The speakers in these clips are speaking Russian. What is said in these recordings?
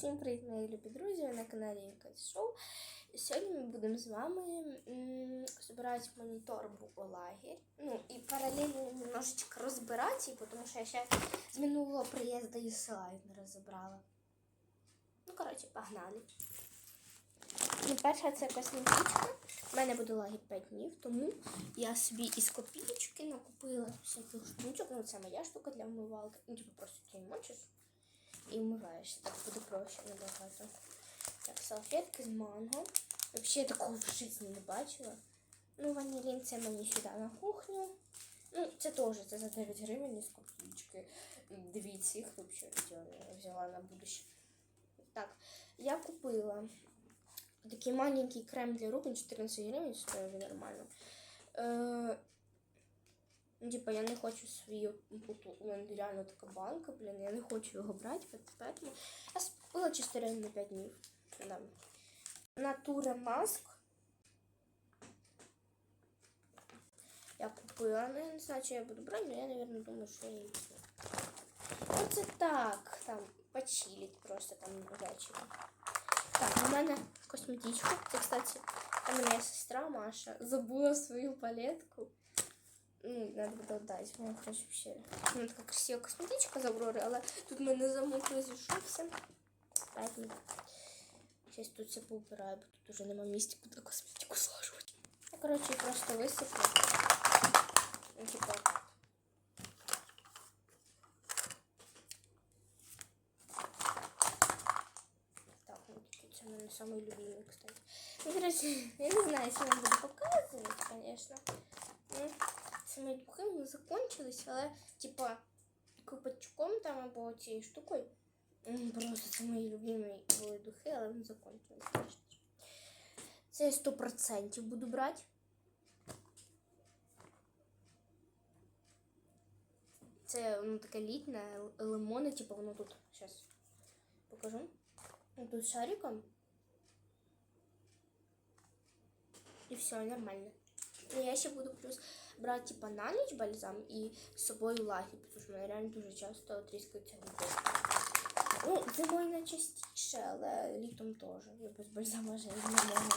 Всім привіт, мої любі друзі! Ви на каналі Якась Шоу. Сьогодні ми будемо з вами збирати монітор у лагерь. Ну і паралельно немножечко розбирати, її, тому що я ще з минулого приїзду і села не розібрала. Ну, коротше, погнали. Ну, перша це косметичка. У мене буде лагерь 5 днів, тому я собі із копійки накупила всяких штучок. Ну, це моя штука для вмивалки. Ну, типу, просто мочиш і вмиваєшся. Так буде проще набагато. Так, салфетки з манго. Взагалі я такого в житті не бачила. Ну, ванілін це мені сюди на кухню. Ну, це теж це за 9 гривень із копійки. Дивіться, їх взагалі взяла на будущее. Так, я купила такий маленький крем для рук, 14 гривень, стоїть нормально. Е, Ну, типа, я не хочу свою тут у мене реально така банка, блін, я не хочу його брати, поэтому я купила чисто реально на 5 днів. Да. Натура маск. Я купила, ну я не знаю, чи я буду брати, но я, наверное, думаю, що я її візьму. Ну, це так, там, почилить просто там ввечері. Так, у мене косметичка. Це, кстати, у мене сестра Маша забула свою палетку. Ну, надо буде віддати. Вона хоче вообще. Ну, така красива косметичка з Аврори, але тут в мене замок розійшовся. Поэтому зараз тут все поубираю, бо тут уже нема місця, куди косметику слажувати. Я, коротше, просто висиплю. Ну, типа. Так, ну, такі це в мене самий любимий, кстати. Ну, короче, я не знаю, если я буду показывать, конечно. Ну, мої духи вони закончились, але типа копачком там або цією штукою. Просто це мої любимі були духи, але вони закончились. Це я 100% буду брати. Це ну, таке літне, лимони, типу воно тут. Зараз покажу. Тут шариком. І все, нормально. Ну, я ще буду плюс брати типа на ніч бальзам і з собою лаги, тому що мене реально дуже часто тріскаються губи. Ну, зимою найчастіше, але літом теж. Я без бальзама вже не можу.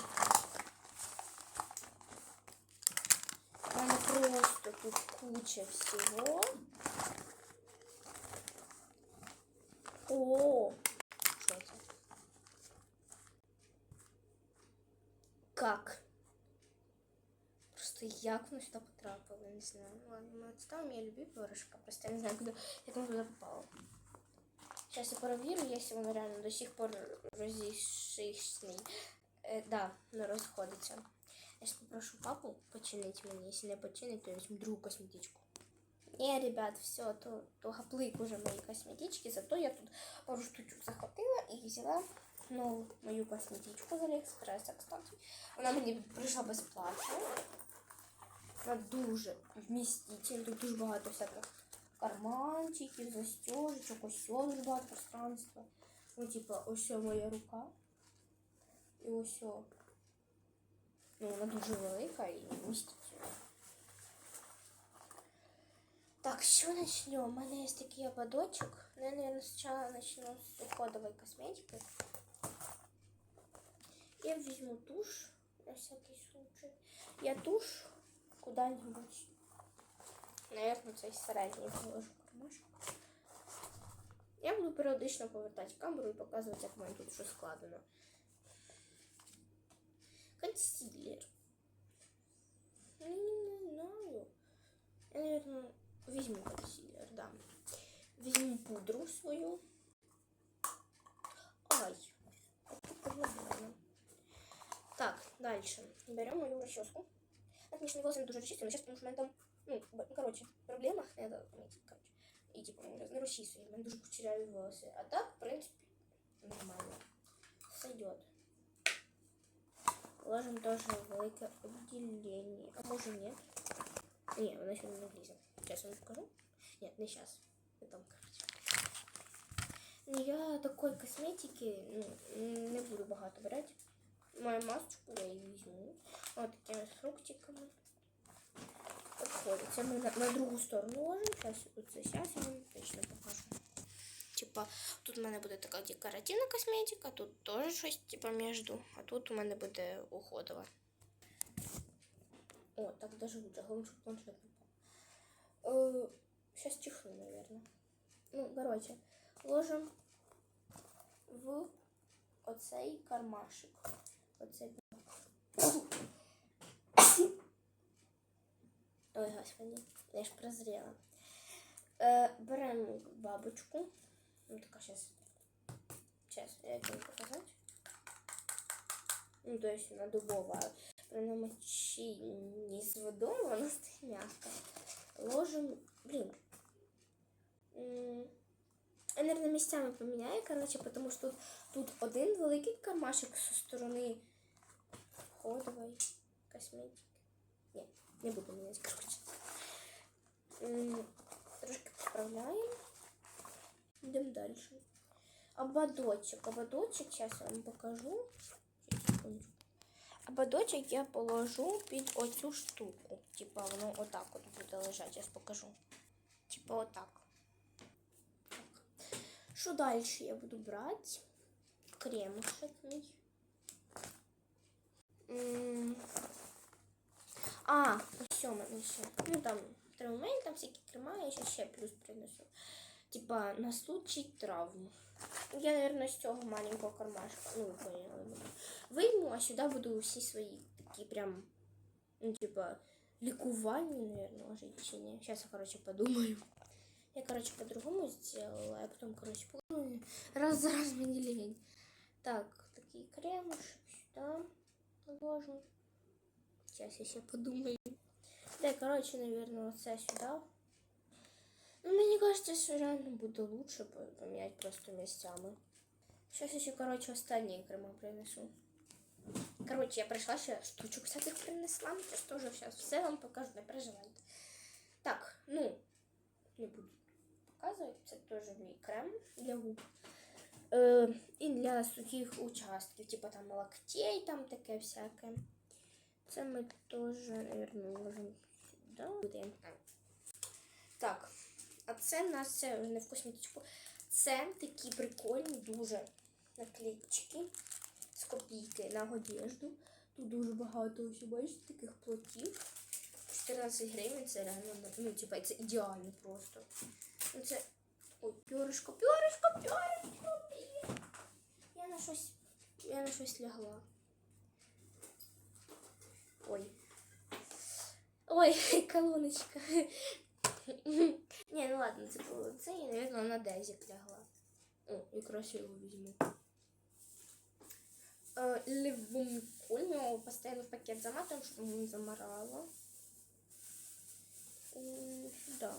У мене просто тут куча всього. О! як воно сюди потрапило, не знаю. Ну, Ладно, ми відставимо, я люблю перышко, просто я не знаю, куди, як воно туди попало. Сейчас я проверю, если воно реально до сих пор розійшний. Е, да, не розходиться. Я сейчас попрошу папу починить мені. Если не починить, то я візьму другу косметичку. Не, ребят, все, то, то гаплик уже мои косметички, зато я тут пару штучок захватила и взяла нову мою косметичку з Аліекспреса, кстати. Вона мені прийшла безплатно. Вона дуже вмістительна, тут дуже багато всяких карманчиків, застежечок, ось дуже багато пространства. Ну, типа, ось о моя рука. І ось о. Ну, вона дуже велика і вмістительна. Так, що начнем? У мене є такий ободочок. Ну, я, наверное, сначала начну с уходовой косметики. Я возьму тушь на всякий случай. Я тушь куда-нибудь. Наверное, цей середній положу кармашок. Я буду періодично повертати камеру і показувати, як в мене тут що складено. Консилер. Ну, не знаю. Я, наверное, візьму консилер, да. Візьму пудру свою. Ай. а тут проблема. Так, дальше. Берем мою расческу. Я, конечно, волосы не дуже расчистила, но сейчас, потому что у меня там, ну, б- ну, короче, проблема, надо отметить, короче. И, типа, не расчесываю, у меня дуже кучерявые волосы. А так, в принципе, нормально. Сойдет. Ложим тоже велике отделение. А може нет? Не, вона ще не влізе. Сейчас я вам покажу. Нет, не сейчас. Потом, короче. Ну, я такой косметики ну, не буду багато брати. Мою масочку я її візьму. Ось такими фруктиками. Подходить. Це ми на, на другу сторону ложимо. Сейчас, вот сейчас я вам точно покажу. типа, тут у мене буде така декоративна косметика, тут теж щось, типа, між, а тут у мене буде уходова. О, так даже лучше, главное, чтобы. Сейчас чихну, наверное. Ну, короче, ложим в оцей кармашек. Оцей. Ой, господи, я ж прозрела. Е, беремо бабочку. Ну, така сейчас. Сейчас, я это показать. Ну, то есть она дубовая. При намочении с водой вона стає м'яка. Ложим, блин. Я, наверное, місцями поміняю, короче, потому що тут, тут один великий кармашек со сторони входової косметики. Ні, не буду міняти, короче. М, Трошки поправляємо. Йдемо далі. Ободочок. Ободочок, зараз я вам покажу. Щас, секундочку. Ободочок я положу під оцю штуку. Типа воно отак от буде лежати, зараз покажу. Типа отак. Так. Що далі я буду брати? Кремушек мій. М, А, все, мене ще. Ну там травмень, там всякі крема, я ще ще плюс принесу. Типа на случай травм. Я, наверное, з цього маленького кармашка. Ну, ви поняли. мене. Вийму, а сюди буду всі свої такі прям, ну, типа, лікувальні, наверное, ложить чи ні. Сейчас я, короче, подумаю. Я, короче, по-другому сделала, а потом, короче, подумаю. раз за раз мне лень. Так, такие кремушек сюда ложу. Сейчас я себе подумаю. Да, короче, наверное, вот это сюда. Ну, мне кажется, что реально будет лучше по- поменять просто местами. Сейчас еще, короче, остальные крема принесу. Короче, я пришла ще штучок всяких принесла. Сейчас тоже сейчас все вам покажу, не переживайте. Так, ну, не буду показувати. Це теж мій крем для губ. Е, і для сухих участків, типу там локтей, там таке всяке. Це ми теж, наверное, сюди. Буде. Так, а це в нас не в косметичку. Це такі прикольні дуже наклеїчки з копійки на одежду. Тут дуже багато ось бачите таких платів. 14 гривень це реально, ну, типа, це ідеально просто. Ну, це. Ой, пьоришко, пьоришко, пьоришко. Я на щось. Я на щось лягла. Ой, колоночка. Не, ну ладно, це було це, і, наверное, на дезик лягла. О, якраз я його візьму. Е, Левункуль, ми його постійно в пакет заматуємо, щоб не замарало. М, Сюда.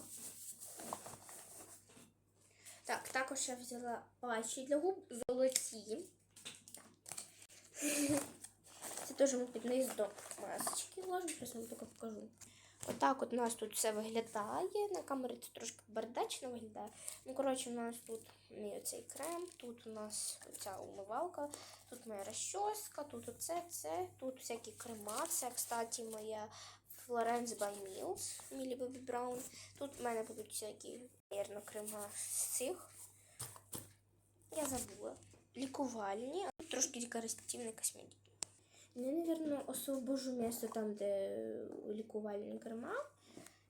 Так, також я взяла патчі для губ золоті. Це теж ми під низ до масочки ложимо, зараз вам тільки покажу. Отак от у нас тут все виглядає. На камері це трошки бардачно виглядає. Ну, коротше, у нас тут мій крем, тут у нас ця умивалка, тут моя розчоска, тут оце, це, тут всякі крема. Це, кстати, моя Florence by Mills, Millie Bobby Brown. Тут в мене будуть всякі, наверное, крема з цих. Я забула. Лікувальні, трошки декоративної косметики. Я, наверное, освобожу місце там, де лікувальні крема,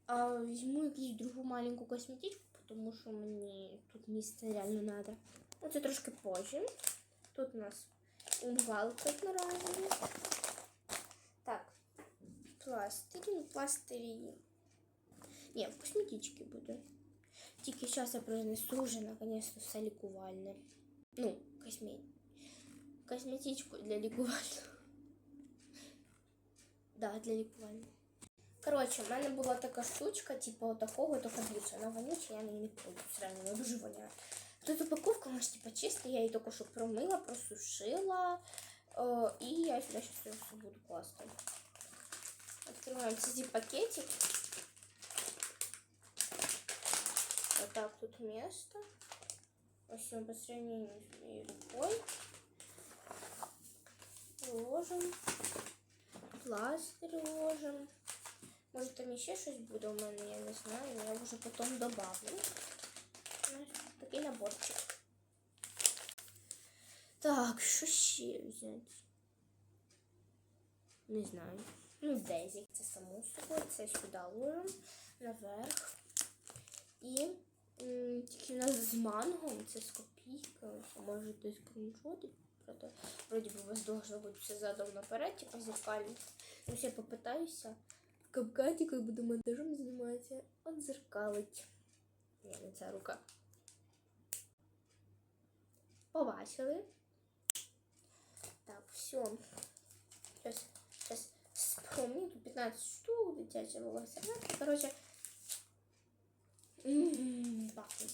а візьму якусь другу маленьку косметичку, тому що мені тут місце реально треба. Ну, це трошки позже. Тут у нас умивалка одноразові. Так, пластирі, ну пластирі. Ні, в косметичці буде. Тільки зараз я принесу вже наконец-то все лікувальне. Ну, космет... косметичку для лікувального. Да, для лікування. Коротше, в мене була така штучка, типу отакого, тільки більше. Вона вонюча, я неї не пользуюсь. Реально, вона дуже воняє. Тут упаковка, вона ж типу чиста, я її тільки що промила, просушила. Е, і я сюди зараз все буду класти. Відкриваємо цей пакетик. Вот так тут место. Ось он по сравнению с моей рукой. Ложим. Пластырь ложим. Может там еще щось буде у мене, я не знаю, я вже потім добавлю. Такий наборчик. Так, що ще взяти? Не знаю. Ну, дезік, це само собою. Це сюди ложимо, наверх. І тільки у нас з мангом, це з копійкою. Може хтось скріншотить. Правда, вроді би у вас должно бути все задом наперед, типа зеркально. Ну, я попитаюся. Капкаті, коли буду монтажом займатися, от зеркалить. Ні, не ця рука. Побачили. Так, все. Сейчас, сейчас вспомню. Тут 15 штук, дитяче волосся. Ну, короче. м, пахне.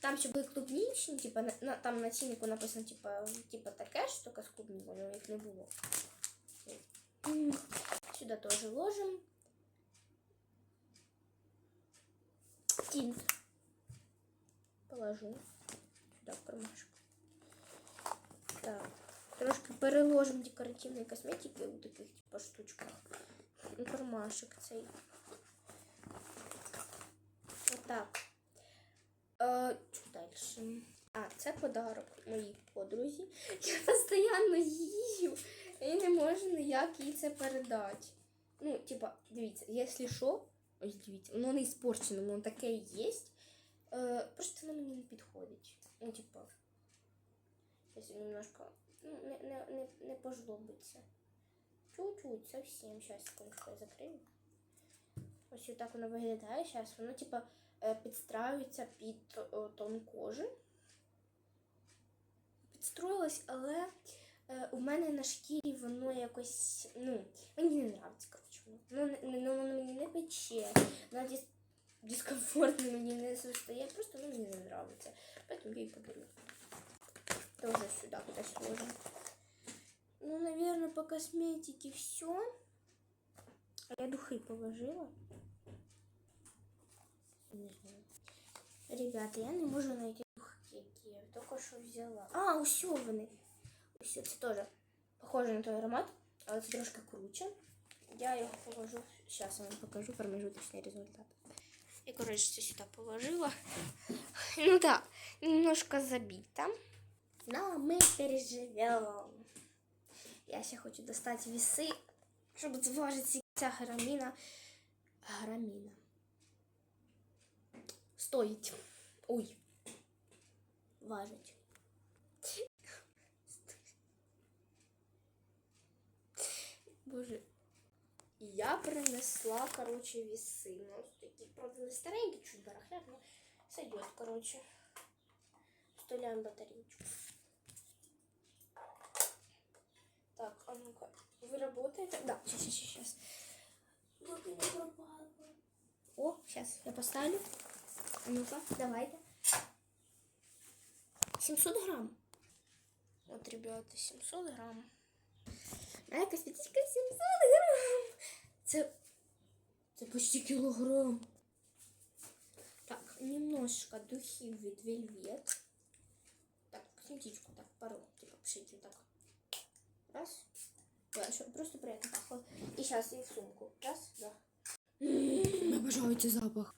Там ще були клубнічні, типа, на, на, там на ціннику написано, типа, типа таке ж, тільки з клубнікою, але їх не було. М, Сюди теж ложимо. Тинт. Положу. Сюда в кармашек. Так. Трошки переложимо декоративної косметики у таких типу штучках. У кармашек цей. Отак. Е, далі? А, це подарок моїй подрузі. Я постійно їжу і не можу ніяк їй це передати. Ну, типа, дивіться, якщо що, ось дивіться, воно не іспорчене, воно таке є. Е, просто воно мені не підходить. Ну, типа, Если немножко ну, не, не, не, не пожлобиться. Чуть-чуть, совсем. Секундочку я закрию. Ось так воно виглядає. Зараз воно типа підстраюється під тон кожи. Підстроїлось, але е, у мене на шкірі воно якось. Ну, мені не нравиться, коротше. Воно, ну, воно мені не пече. Воно дис, дискомфортно мені не состоє. Просто ну, мені не нравиться. Поэтому я їй подарю. Тоже сюда куда сложим. Ну, наверное, по косметике все. Я духи положила. Не знаю. Ребята, я не можу знайти духи, які я тільки що взяла. А, усе вони. Усе, це теж похоже на той аромат, але це трошки круче. Я його положу. Сейчас я вам покажу промежуточный результат. Я, короче, це сюда положила. Ну да, немножко забита. Но мы переживем. Я ще хочу достати віси, щоб зважити ця граміна. Граміна. Стоїть. Ой. Важить. Боже. Я принесла, короче, весы. Ну, такі, правда, не старенькі, чуть барахлят, но сойдет, короче. Вставляем батареечку. Так, а ну-ка, вы работаете? Да, сейчас, сейчас, сейчас. Вот и не пропало. О, сейчас я поставлю. А ну-ка, давайте. 700 грамм. Вот, ребята, 700 грамм. Моя косметичка 700 грамм. Це, це почти кілограм. Так, немножко духів від Velvet. Так, косметичку так пару, типа пшить вот так. Раз. Да, чтобы просто приятно пахло. И сейчас и в сумку. Раз, два. Обожаю цей запах.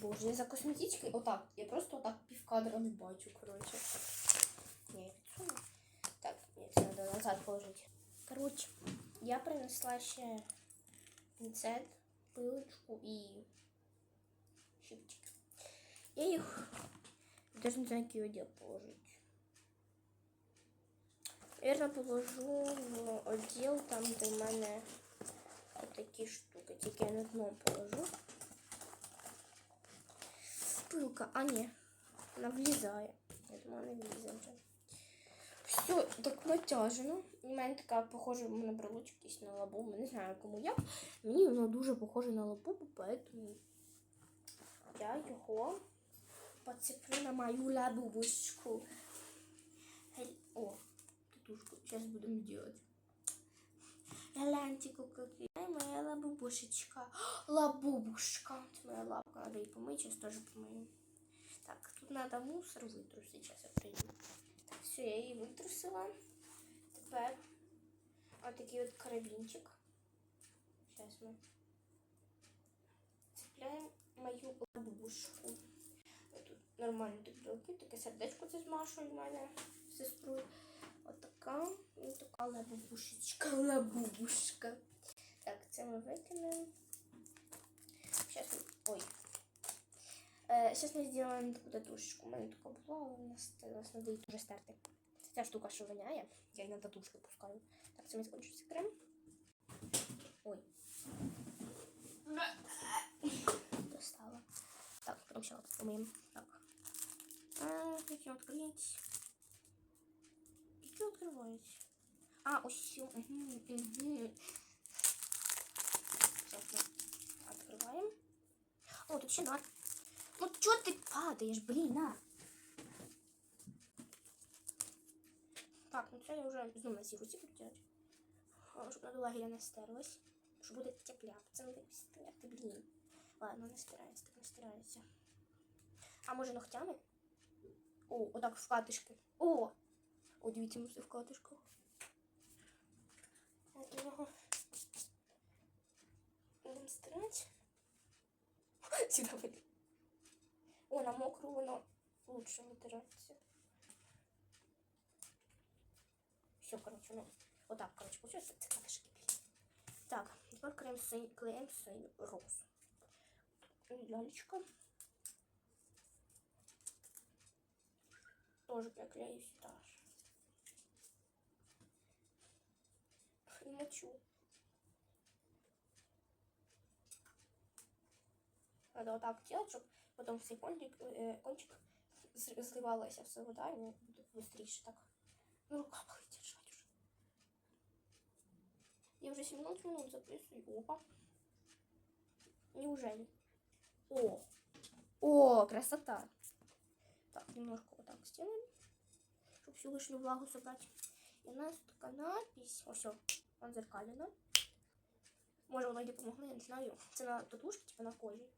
Боже, я за косметичкою. Отак. Я просто отак півкадра не бачу, коротше. Ні, я підсуну. Так, ні, це треба назад положити. Коротше, я принесла ще пінцет, пилочку і щипчик. Я їх даже не знаю, який відділ положити. Наверное, положу в відділ там, де в мене такі штуки. Тільки я на дно положу. Пилка, а ні, вона влізає. Я думаю, не влізе. Все, так натяжено. І в мене така похожа мене брелочок якийсь на лабубу. Не знаю, кому як. Мені воно дуже похоже на лабубу, поэтому я його поцеплю на мою лабубушку. О, татушку. Сейчас будем делать. Гляньте, какая моя лабубушечка. Лабубушка. Это моя лапка. Надо ее помыть. Сейчас тоже помою. Так, тут надо мусор вытрусить. Сейчас я приду. Так, все, я її витрусила. Тепер отакий от карабінчик. Сейчас ми цепляємо мою лабубушку. Тут нормально так білки. Таке сердечко це змашує в мене з сестрою. лабубушечка, лабубушка. Так, це ми викинемо. Сейчас мы... Ой. Э, сейчас мы сделаем таку татушечку. У мене така була, але вона стилась, надо її дуже стерти. Це ця штука, що воняє. Я її на татушку пускаю. Так, це ми скончився крем. Ой. Достала. Так, потом все помыем. Так. А, хочу открыть. И что открываете? А, все. Угу, угу. Сейчас мы открываем. О, тут еще надо. Ну что ты падаешь, блин, на. Так, ну це я вже знову на цій руці буду делать. А, Щоб на лагеря не стерлась. Що буде тепля. Це не буде стерти, блін. Ладно, не стирається, так не стирається. А може ногтями? О, отак в катишки. О! О, дивіться, ми все в катишках. От його. Будемо стирати. Сюди води. О, на мокру воно лучше витирається. Все, короче, ну, вот так, короче, получается, блин. Так, теперь клеим синь, клеим розу. И лялечка. Тоже приклею сюда же. И мочу. Надо вот так делать, чтобы потом все кончик, э, кончик з- зливалася все вода, і буде быстрее так. Ну, рука болить держать уже. Я уже 17 минут записываю. Опа. Неужели? О! О, красота! Так, немножко вот так сделаем, чтобы всю лишнюю влагу собрать. И у нас такая надпись. О, все, отзеркалено. Може, воно й допомогло, я не знаю. Це на татушки, типа на кожі.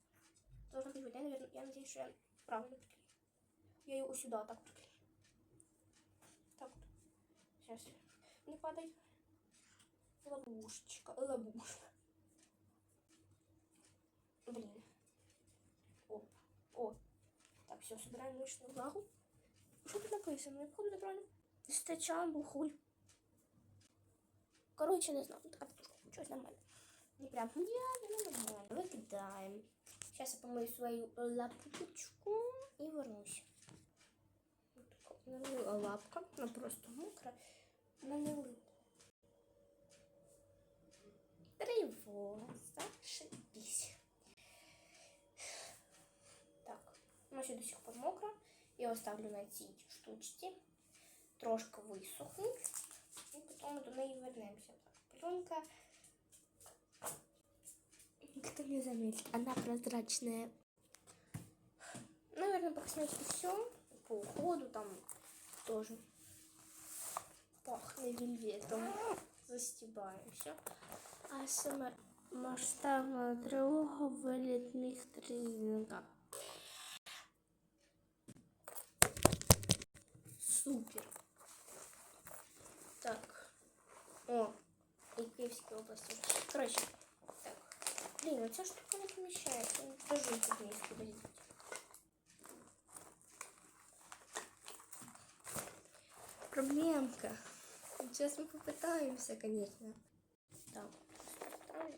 Должно быть, я, наверное, я надеюсь, что я правильно приклею. Я ее сюда так приклею. Так вот. Сейчас. Не падай. Ловушечка. Ловушка. Блин. Оп. О. Так, все, собираем мышечную влагу. Что тут написано? Я походу неправильно. Стачан был Короче, не знаю. Татушка. Щось нормально. Не прям идеально, но нормально. Выкидаем. Сейчас я помою свою лапочку и вернусь. Вот налила лапка. Она просто мокрая. Налила. Тревога. Зашибись. Так. Ще до сих пор мокро. Я оставлю на цій штучці. Трошки висохнуть І потім до неї вернемося. Так, пленка. Кто не заметит, она прозрачная. Наверное, по косметике все. По уходу там тоже пахнет вельветом. Застебаем все. А саме масштабна тривога в вилітних тренінгах. Супер. О, і Київській області. Коротше, так. Блін, оця штука не поміщається. Ну, Тоже тут вниз подождите. Проблемка. Сейчас мы попытаемся, конечно. Так, ставлю.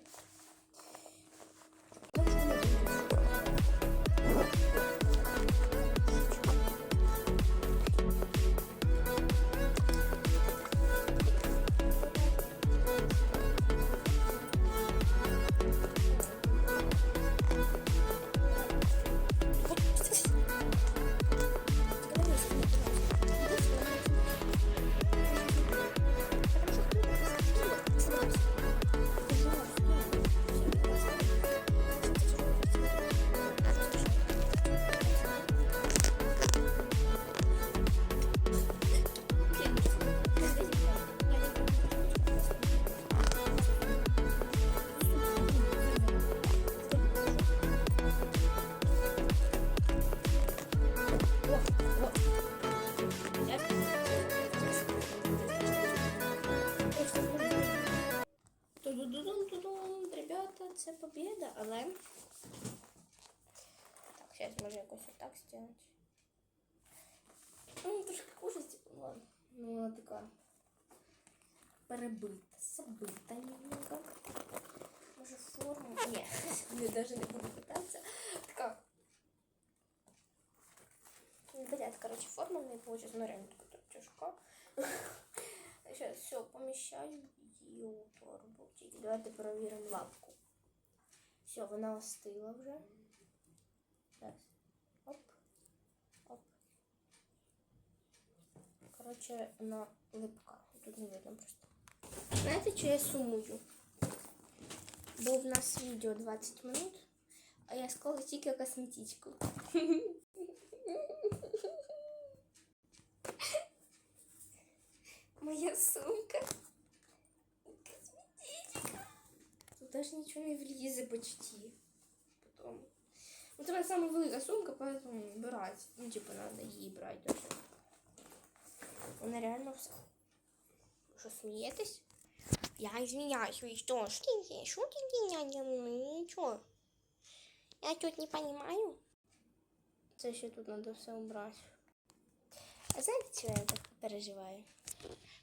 зараз може якось отак зробити. Ну, трошки хуже, типу, ладно. Ну, вона така. перебита, забита немного. Може форму? Ні, я даже не буду питатися. Така. Блядь, короче, форма в неї получилась, ну реально така тяжка. Сейчас все, поміщаю її у торбу. Тільки Давайте перевіримо лапку. Все, вона остила вже. Зараз. Короче, вона липка. Тут не видно просто. Знаєте, що я сумую? Бо в нас відео 20 минут, а я склала тільки косметичку. Моя сумка. Косметичка. Тут даже ничего не влізе почти. Потом. Ну, це сама велика сумка, поэтому брать. Ну, типа, надо її брати даже. Вона реально все. Що, смієтесь? Я извиняюсь, вы что? Что ты, что ты меня Ничего. Я тут не понимаю. Це ще тут надо все убрати. А знаєте, чого я так переживаю?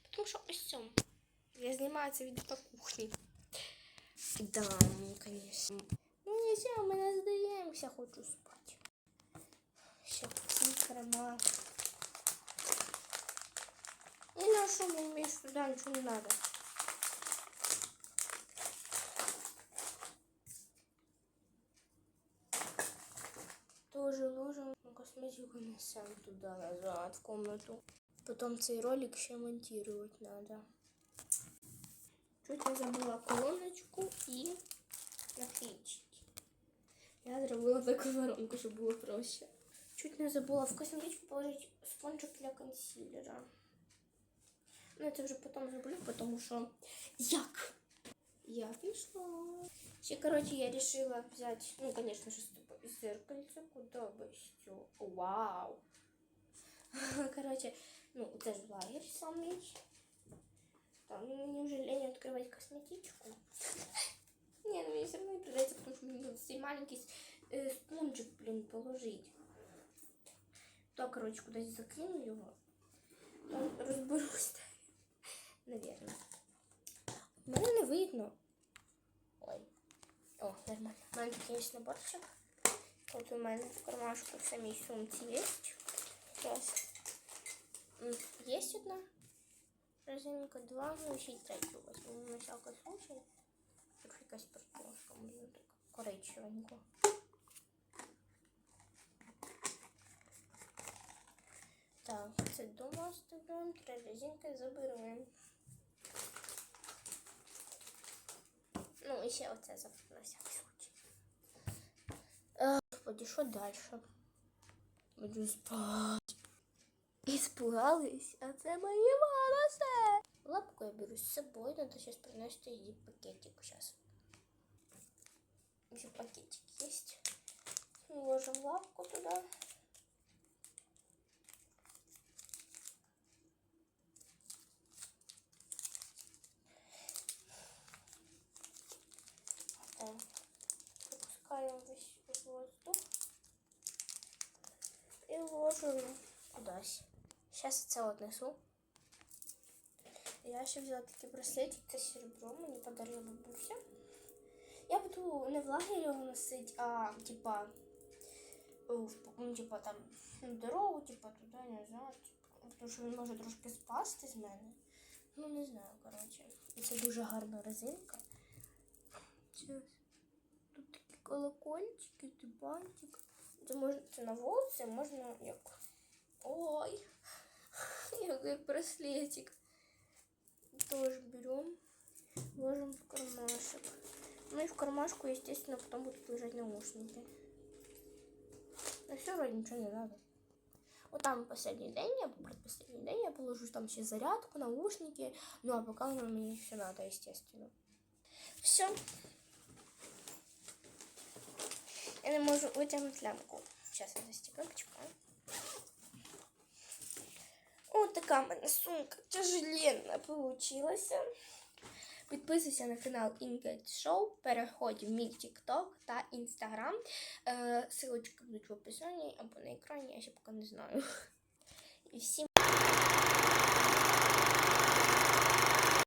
Тому що ось цьому. Я знімаю це відео по кухні. Да, ну, конечно. Ну, нельзя, ми не здаємося, хочу спати. Ще ці крема. І на що мені сюди нічого не надо. Тоже ложим косметику несем туда назад в комнату. Потом цей ролик ще монтировать надо. Чуть я забыла колоночку и наклеечки. Я зробила таку воронку, щоб було проще. Чуть не забула в косметичку положить спонжик для консилера. Ну, это вже потом зроблю, потому що як? Я пішла. Ще, короче, я решила взять, ну, конечно же, зеркальце, куда бы все. Вау! Короче, ну, це ж лагерь самий. Там мені вже лень відкривати косметичку. Не, ну мне все равно придется, потому что мне надо цей маленький э, спонжик, блин, положить. То, короче, куда-то закину его. Там розберусь. Наверное. Мене не видно. Ой. О, нормально. У мене тут є наборчик. Тут у мене в кармашку в самій сумці є. Зараз. М, Є одна резинка, два, ну і ще й третю возьму. На всякий случай. Тут якась партошка, може так коричневенько. Так, це дома оставляємо, три резинки заберемо. Ну, і ще оце за на всякий случай. Е, Господи, що далі? Буду спати. Испугались, а це мої волоси. Лапку я беру з собою, надо сейчас принести її пакетик сейчас. Еще пакетик есть. Ложим лапку туда. Весь воздух. и І ложимо кудись. Зараз це отнесу. Я ще взяла такий браслетик, це серебро, мені подарила бабуся. Я буду не в лагері його носити, а типа, ну, типа там на дорогу, типа туди, не знаю. Типа, тому що він може трошки спасти з мене. Ну, не знаю, коротше. І це дуже гарна резинка. Зараз. Колокольчики, ти бантик. Це можна це на волосы, можна як. Ой, як, як браслетик. Тоже берем, ложим в кармашек. Ну и в кармашку, естественно, потом будут лежать наушники. На все вроде ничего не надо. Вот там последний день, я предпоследний день, я положу там ще зарядку, наушники. Ну а пока мне все надо, естественно. Все. Я не можу витягнути лямку. Зараз я застегну, почекаю. Ось така в мене сумка тяжеленна получилася. Підписуйся на канал Ingrid Show, переходь в мій TikTok та Instagram. Е, Силочки будуть в описанні або на екрані, я ще поки не знаю. І всім